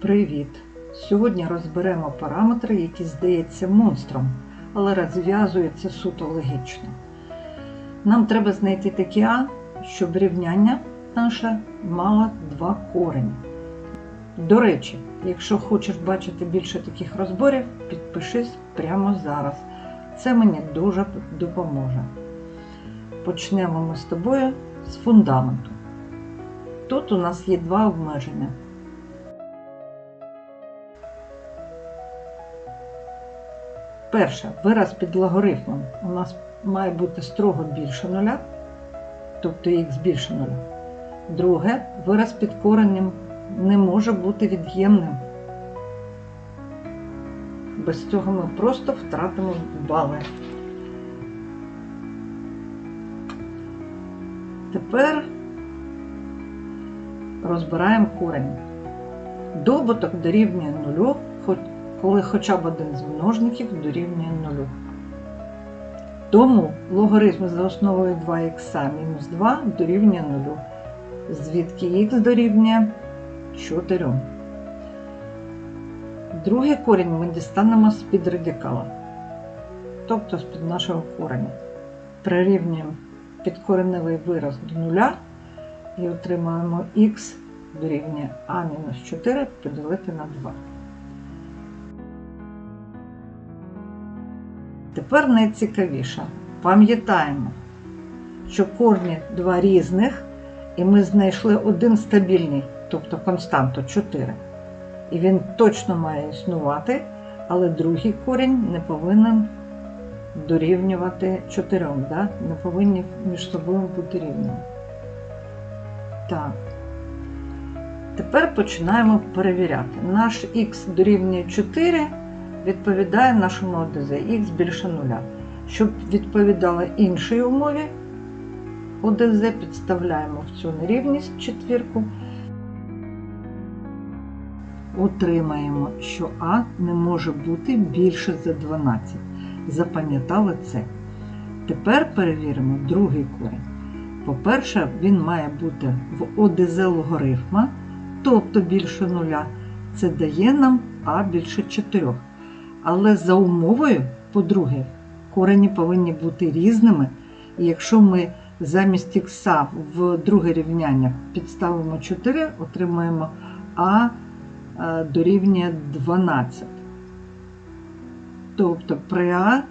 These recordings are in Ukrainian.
Привіт! Сьогодні розберемо параметри, які здаються монстром, але розв'язуються суто логічно. Нам треба знайти такі А, щоб рівняння наше мало два корені. До речі, якщо хочеш бачити більше таких розборів, підпишись прямо зараз. Це мені дуже допоможе. Почнемо ми з тобою з фундаменту. Тут у нас є два обмеження. Перше, вираз під логарифмом у нас має бути строго більше нуля, тобто х більше нуля. Друге, вираз під коренем не може бути від'ємним. Без цього ми просто втратимо бали. Тепер розбираємо корень. Добуток дорівнює нулю, хоч коли хоча б один з множників дорівнює нулю. Тому логарифм за основою 2х мінус 2 дорівнює нулю, звідки х дорівнює 4. Другий корінь ми дістанемо з-під радикала, тобто з-під нашого кореня. Прирівнюємо підкореневий вираз до нуля і отримаємо х дорівнює а мінус 4 поділити на 2. Тепер найцікавіше. Пам'ятаємо, що корні два різних, і ми знайшли один стабільний, тобто константу 4. І він точно має існувати, але другий корінь не повинен дорівнювати 4, да? не повинні між собою бути рівними. Так. Тепер починаємо перевіряти. Наш х дорівнює 4 відповідає нашому ОДЗ х більше нуля. Щоб відповідало іншій умові, ОДЗ підставляємо в цю нерівність четвірку, отримаємо, що А не може бути більше за 12. Запам'ятали це. Тепер перевіримо другий корінь. По-перше, він має бути в ОДЗ логарифма, тобто більше нуля. Це дає нам А більше 4. Але за умовою, по-друге, корені повинні бути різними. І якщо ми замість х в друге рівняння підставимо 4, отримаємо А е, дорівнює 12. Тобто при А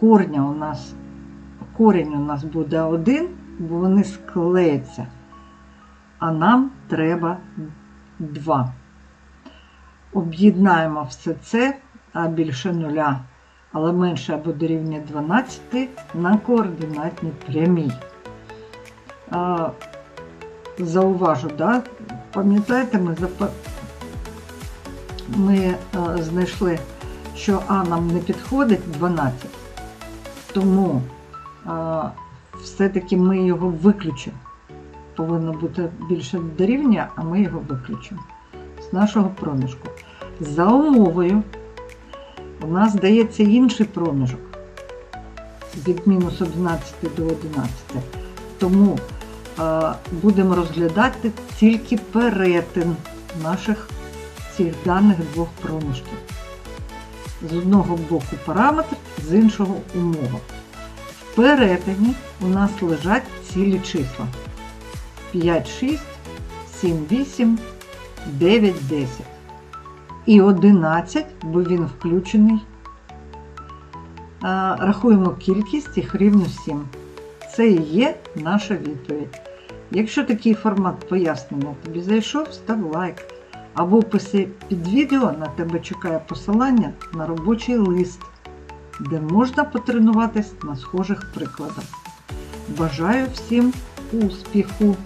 корня у нас, корінь у нас буде 1, бо вони склеються. А нам треба 2. Об'єднаємо все це а більше нуля, але менше або дорівнює 12 на координатній прямій. А, зауважу, да? пам'ятаєте, ми, зап... ми а, знайшли, що А нам не підходить 12, тому все-таки ми його виключимо. Повинно бути більше дорівнює, а ми його виключимо з нашого проміжку. За умовою у нас здається інший проміжок від мінус 11 до 11. Тому е, будемо розглядати тільки перетин наших цих даних двох проміжків. З одного боку параметр, з іншого умова. В перетині у нас лежать цілі числа. 5, 6, 7, 8, 9, 10 і 11, бо він включений. Рахуємо кількість їх рівно 7. Це і є наша відповідь. Якщо такий формат пояснення тобі зайшов, став лайк. А в описі під відео на тебе чекає посилання на робочий лист, де можна потренуватись на схожих прикладах. Бажаю всім успіху!